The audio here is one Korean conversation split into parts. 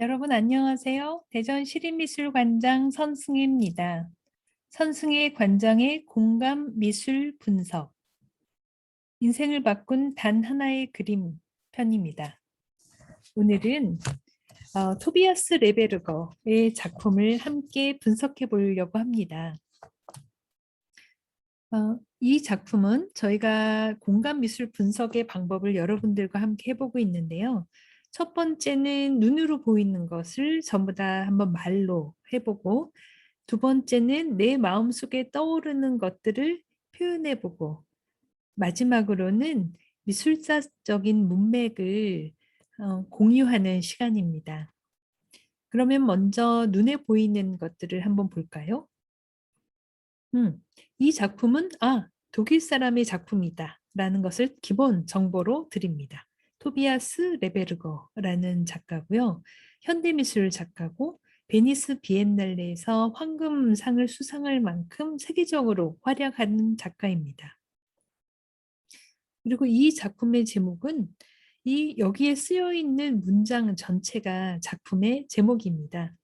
여러분 안녕하세요. 대전 시립미술관장 선승혜입니다. 선승혜 관장의 공감 미술 분석 인생을 바꾼 단 하나의 그림 편입니다. 오늘은 어, 토비아스 레베르거의 작품을 함께 분석해 보려고 합니다. 어, 이 작품은 저희가 공감 미술 분석의 방법을 여러분들과 함께 해보고 있는데요. 첫 번째는 눈으로 보이는 것을 전부 다 한번 말로 해보고 두 번째는 내 마음속에 떠오르는 것들을 표현해보고 마지막으로는 미술사적인 문맥을 어, 공유하는 시간입니다. 그러면 먼저 눈에 보이는 것들을 한번 볼까요? 음, 이 작품은 아 독일 사람의 작품이다 라는 것을 기본 정보로 드립니다. 토비아스 레베르거라는 작가고요. 현대미술 작가고 베니스 비엔날레에서 황금상을 수상할 만큼 세계적으로 활약하는 작가입니다. 그리고 이 작품의 제목은 이 여기에 쓰여 있는 문장 전체가 작품의 제목입니다.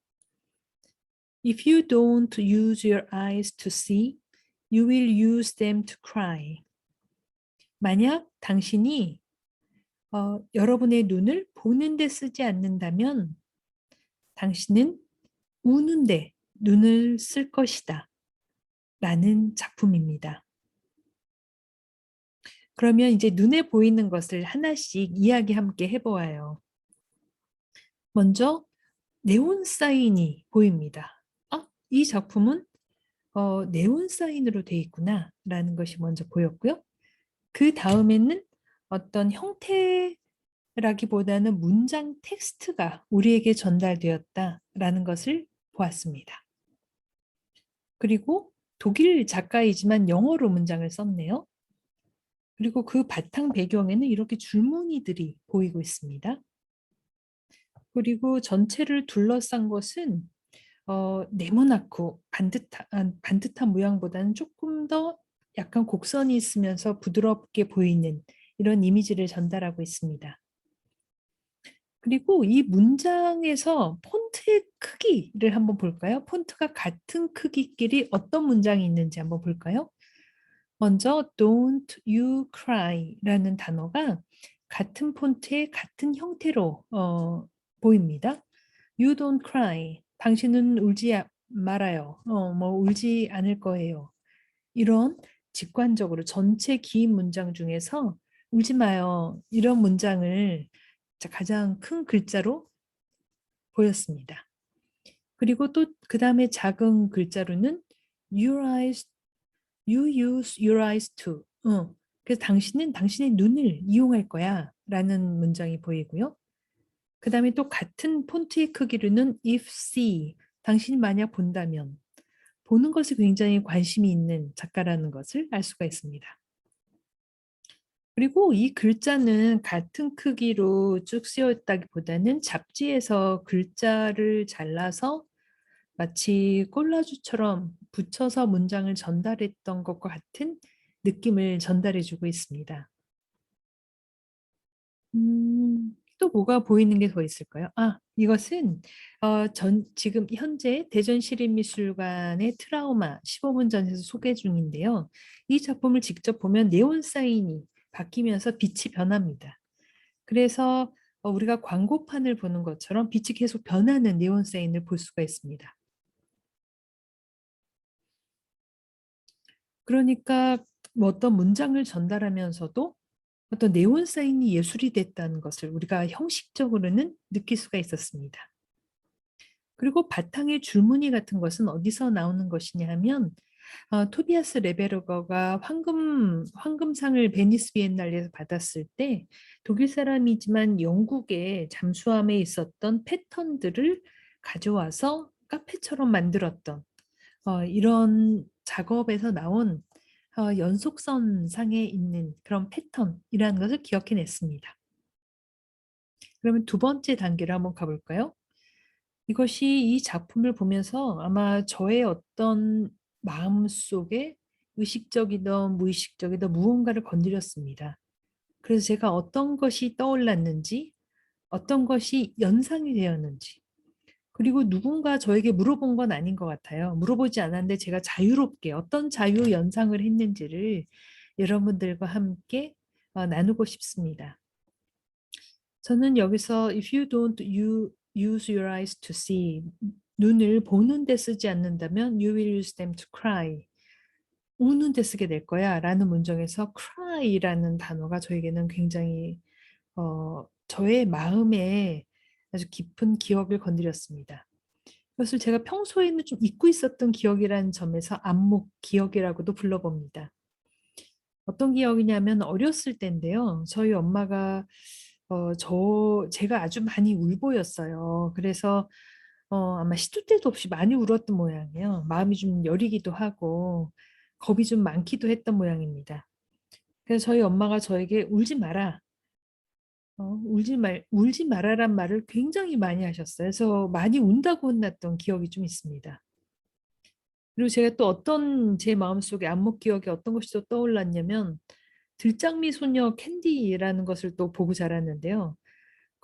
If you don't use your eyes to see, you will use them to cry. 만약 당신이 어, 여러분의 눈을 보는데 쓰지 않는다면 당신은 우는데 눈을 쓸 것이다. 라는 작품입니다. 그러면 이제 눈에 보이는 것을 하나씩 이야기 함께 해보아요. 먼저 네온 사인이 보입니다. 아, 이 작품은 어, 네온 사인으로 되어 있구나 라는 것이 먼저 보였고요. 그 다음에는 어떤 형태라기보다는 문장 텍스트가 우리에게 전달되었다라는 것을 보았습니다. 그리고 독일 작가이지만 영어로 문장을 썼네요. 그리고 그 바탕 배경에는 이렇게 줄무늬들이 보이고 있습니다. 그리고 전체를 둘러싼 것은 어, 네모나고 반듯한, 반듯한 모양보다는 조금 더 약간 곡선이 있으면서 부드럽게 보이는 이런 이미지를 전달하고 있습니다. 그리고 이 문장에서 폰트의 크기를 한번 볼까요? 폰트가 같은 크기끼리 어떤 문장이 있는지 한번 볼까요? 먼저 don't you cry 라는 단어가 같은 폰트의 같은 형태로 어, 보입니다. You don't cry. 당신은 울지 말아요. 어, 뭐 울지 않을 거예요. 이런 직관적으로 전체 긴 문장 중에서 울지 마요. 이런 문장을 가장 큰 글자로 보였습니다. 그리고 또 그 다음에 작은 글자로는 your eyes, you use your eyes to. 어, 그래서 당신은 당신의 눈을 이용할 거야 라는 문장이 보이고요. 그 다음에 또 같은 폰트의 크기로는 if see, 당신이 만약 본다면 보는 것에 굉장히 관심이 있는 작가라는 것을 알 수가 있습니다. 그리고 이 글자는 같은 크기로 쭉 쓰여 있다기보다는 잡지에서 글자를 잘라서 마치 콜라주처럼 붙여서 문장을 전달했던 것과 같은 느낌을 전달해 주고 있습니다. 음, 또 뭐가 보이는 게 더 있을까요? 아, 이것은 어, 전 지금 현재 대전시립미술관의 트라우마 15분 전에서 소개 중인데요. 이 작품을 직접 보면 네온 사인이 바뀌면서 빛이 변합니다. 그래서 어, 우리가 광고판을 보는 것처럼 빛이 계속 변하는 네온 사인을 볼 수가 있습니다. 그러니까 뭐 어떤 문장을 전달하면서도 어떤 네온 사인이 예술이 됐다는 것을 우리가 형식적으로는 느낄 수가 있었습니다. 그리고 바탕의 줄무늬 같은 것은 어디서 나오는 것이냐 하면 어, 토비아스 레베르거가 황금 황금상을 베니스 비엔날레에서 받았을 때 독일 사람이지만 영국의 잠수함에 있었던 패턴들을 가져와서 카페처럼 만들었던 어, 이런 작업에서 나온 어, 연속선 상에 있는 그런 패턴이라는 것을 기억해냈습니다. 그러면 두 번째 단계를 한번 가볼까요? 이것이 이 작품을 보면서 아마 저의 어떤 마음속에 의식적이든 무의식적이든 무언가를 건드렸습니다. 그래서 제가 어떤 것이 떠올랐는지 어떤 것이 연상이 되었는지 그리고 누군가 저에게 물어본 건 아닌 것 같아요. 물어보지 않았는데 제가 자유롭게 어떤 자유 연상을 했는지를 여러분들과 함께 어, 나누고 싶습니다. 저는 여기서 if you don't use your eyes to see 눈을 보는 데 쓰지 않는다면 you will use them to cry 우는 데 쓰게 될 거야 라는 문장에서 cry라는 단어가 저에게는 굉장히 어, 저의 마음에 아주 깊은 기억을 건드렸습니다. 이것을 제가 평소에는 좀 잊고 있었던 기억이라는 점에서 안목 기억이라고도 불러봅니다. 어떤 기억이냐면 어렸을 때인데요. 저희 엄마가 어, 저 제가 아주 많이 울보였어요. 그래서 어, 아마 시도 때도 없이 많이 울었던 모양이에요. 마음이 좀 여리기도 하고 겁이 좀 많기도 했던 모양입니다. 그래서 저희 엄마가 저에게 울지 마라. 어, 울지 말, 울지 말아란 말을 굉장히 많이 하셨어요. 그래서 많이 운다고 혼났던 기억이 좀 있습니다. 그리고 제가 또 어떤 제 마음속에 안목 기억에 어떤 것이 또 떠올랐냐면 들장미 소녀 캔디라는 것을 또 보고 자랐는데요.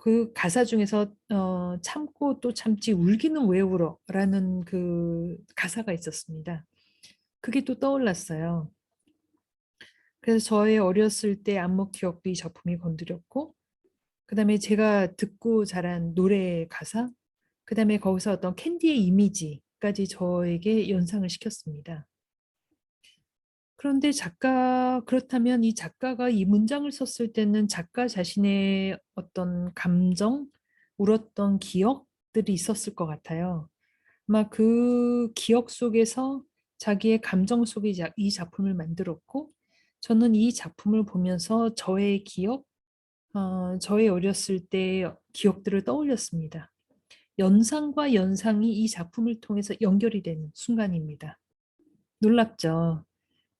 그 가사 중에서 어, 참고 또 참지 울기는 왜 울어라는 그 가사가 있었습니다. 그게 또 떠올랐어요. 그래서 저의 어렸을 때 안목 기억도 이 작품이 건드렸고 그 다음에 제가 듣고 자란 노래 가사 그 다음에 거기서 어떤 캔디의 이미지까지 저에게 연상을 시켰습니다. 그런데 작가 그렇다면 이 작가가 이 문장을 썼을 때는 작가 자신의 어떤 감정, 울었던 기억들이 있었을 것 같아요. 아마 그 기억 속에서 자기의 감정 속에 이 작품을 만들었고 저는 이 작품을 보면서 저의 기억, 어, 저의 어렸을 때 기억들을 떠올렸습니다. 연상과 연상이 이 작품을 통해서 연결이 되는 순간입니다. 놀랍죠?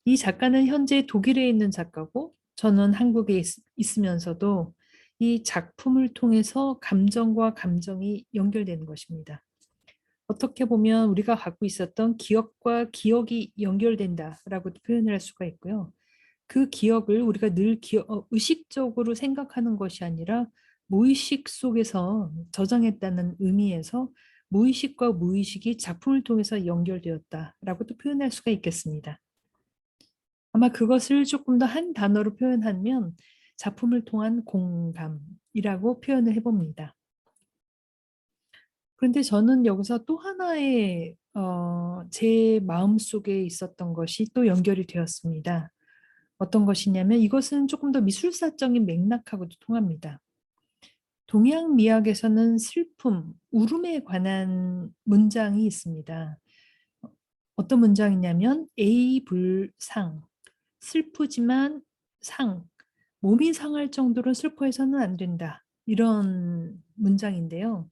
이 작가는 현재 독일에 있는 작가고 저는 한국에 있, 있으면서도 이 작품을 통해서 감정과 감정이 연결되는 것입니다. 어떻게 보면 우리가 갖고 있었던 기억과 기억이 연결된다라고 표현을 할 수가 있고요. 그 기억을 우리가 늘 기억, 어, 의식적으로 생각하는 것이 아니라 무의식 속에서 저장했다는 의미에서 무의식과 무의식이 작품을 통해서 연결되었다라고도 표현할 수가 있겠습니다. 아마 그것을 조금 더 한 단어로 표현하면 작품을 통한 공감이라고 표현을 해봅니다. 그런데 저는 여기서 또 하나의 어, 제 마음속에 있었던 것이 또 연결이 되었습니다. 어떤 것이냐면 이것은 조금 더 미술사적인 맥락하고도 통합니다. 동양 미학에서는 슬픔, 울음에 관한 문장이 있습니다. 어떤 문장이냐면 A 불상, 슬프지만 상, 몸이 상할 정도로 슬퍼해서는 안 된다. 이런 문장인데요.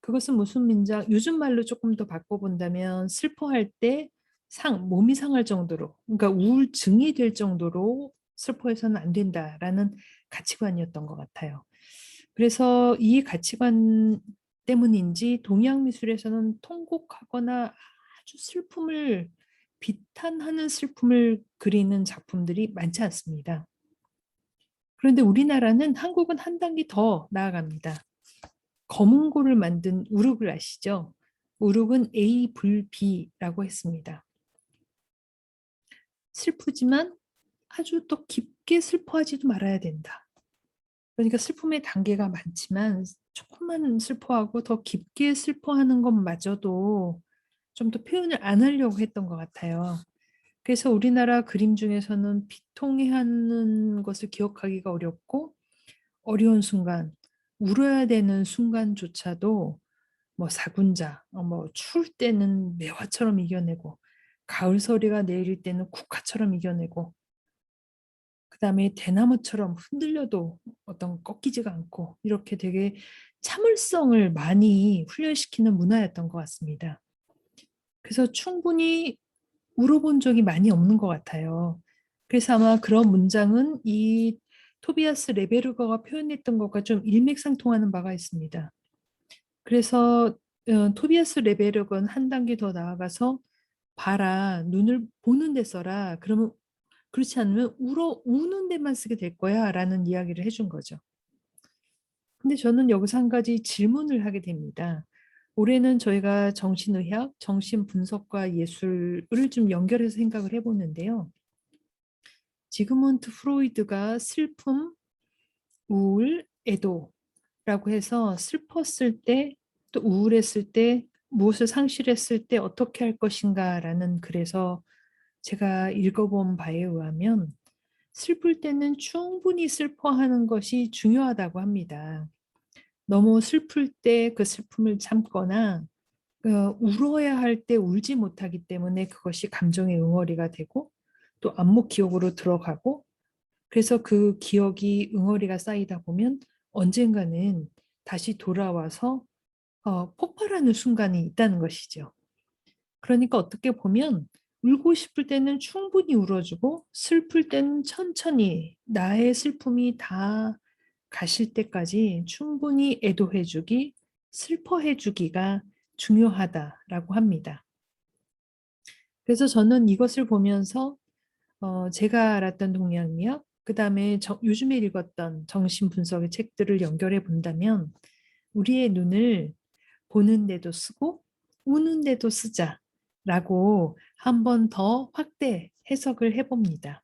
그것은 무슨 문장? 요즘 말로 조금 더 바꿔본다면 슬퍼할 때 상, 몸이 상할 정도로, 그러니까 우울증이 될 정도로 슬퍼해서는 안 된다라는 가치관이었던 것 같아요. 그래서 이 가치관 때문인지 동양 미술에서는 통곡하거나 아주 슬픔을 비탄하는 슬픔을 그리는 작품들이 많지 않습니다. 그런데 우리나라는 한국은 한 단계 더 나아갑니다. 검은고를 만든 우룩을 아시죠? 우룩은 A 불 B라고 했습니다. 슬프지만 아주 또 깊게 슬퍼하지도 말아야 된다. 그러니까 슬픔의 단계가 많지만 조금만 슬퍼하고 더 깊게 슬퍼하는 것마저도 좀 더 표현을 안 하려고 했던 것 같아요. 그래서 우리나라 그림 중에서는 비통해하는 것을 기억하기가 어렵고 어려운 순간, 울어야 되는 순간조차도 뭐 사군자, 어, 뭐 추울 때는 매화처럼 이겨내고 가을 소리가 내릴 때는 국화처럼 이겨내고 그 다음에 대나무처럼 흔들려도 어떤 꺾이지가 않고 이렇게 되게 참을성을 많이 훈련시키는 문화였던 것 같습니다. 그래서 충분히 물어본 적이 많이 없는 것 같아요. 그래서 아마 그런 문장은 이 토비아스 레베르거가 표현했던 것과 좀 일맥상통하는 바가 있습니다. 그래서 어, 토비아스 레베르거는 한 단계 더 나아가서 봐라 눈을 보는 데 써라 그러면 그렇지 않으면 울어 우는 데만 쓰게 될 거야 라는 이야기를 해준 거죠. 근데 저는 여기서 한 가지 질문을 하게 됩니다. 올해는 저희가 정신의학, 정신분석과 예술을 좀 연결해서 생각을 해보는데요. 지그문트 프로이드가 슬픔, 우울, 애도라고 해서 슬펐을 때 또 우울했을 때 무엇을 상실했을 때 어떻게 할 것인가라는 글에서 제가 읽어본 바에 의하면 슬플 때는 충분히 슬퍼하는 것이 중요하다고 합니다. 너무 슬플 때 그 슬픔을 참거나 어, 울어야 할 때 울지 못하기 때문에 그것이 감정의 응어리가 되고 또 안목 기억으로 들어가고 그래서 그 기억이 응어리가 쌓이다 보면 언젠가는 다시 돌아와서 어, 폭발하는 순간이 있다는 것이죠. 그러니까 어떻게 보면 울고 싶을 때는 충분히 울어주고 슬플 때는 천천히 나의 슬픔이 다 가실 때까지 충분히 애도해주기, 슬퍼해주기가 중요하다라고 합니다. 그래서 저는 이것을 보면서 어, 제가 알았던 동양미학, 그 다음에 요즘에 읽었던 정신분석의 책들을 연결해 본다면 우리의 눈을 보는데도 쓰고 우는데도 쓰자라고 한 번 더 확대 해석을 해봅니다.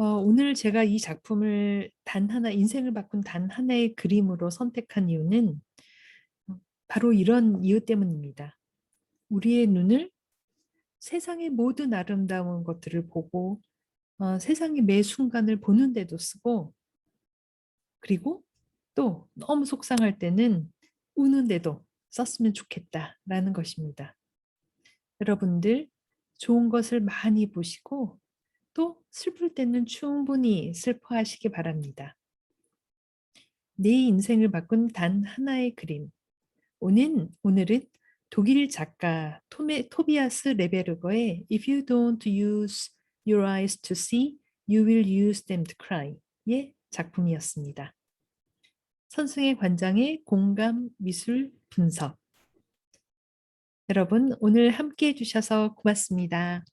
어, 오늘 제가 이 작품을 단 하나, 인생을 바꾼 단 하나의 그림으로 선택한 이유는 바로 이런 이유 때문입니다. 우리의 눈을 세상의 모든 아름다운 것들을 보고 어, 세상의 매 순간을 보는데도 쓰고 그리고 또 너무 속상할 때는 우는데도 썼으면 좋겠다라는 것입니다. 여러분들 좋은 것을 많이 보시고 또 슬플 때는 충분히 슬퍼하시기 바랍니다. 내 인생을 바꾼 단 하나의 그림. 오늘, 오늘은 독일 작가 토메, 토비아스 레베르거의 If you don't use your eyes to see, you will use them to cry의 작품이었습니다. 선승의 관장의 공감 미술 분석. 여러분 오늘 함께 해주셔서 고맙습니다.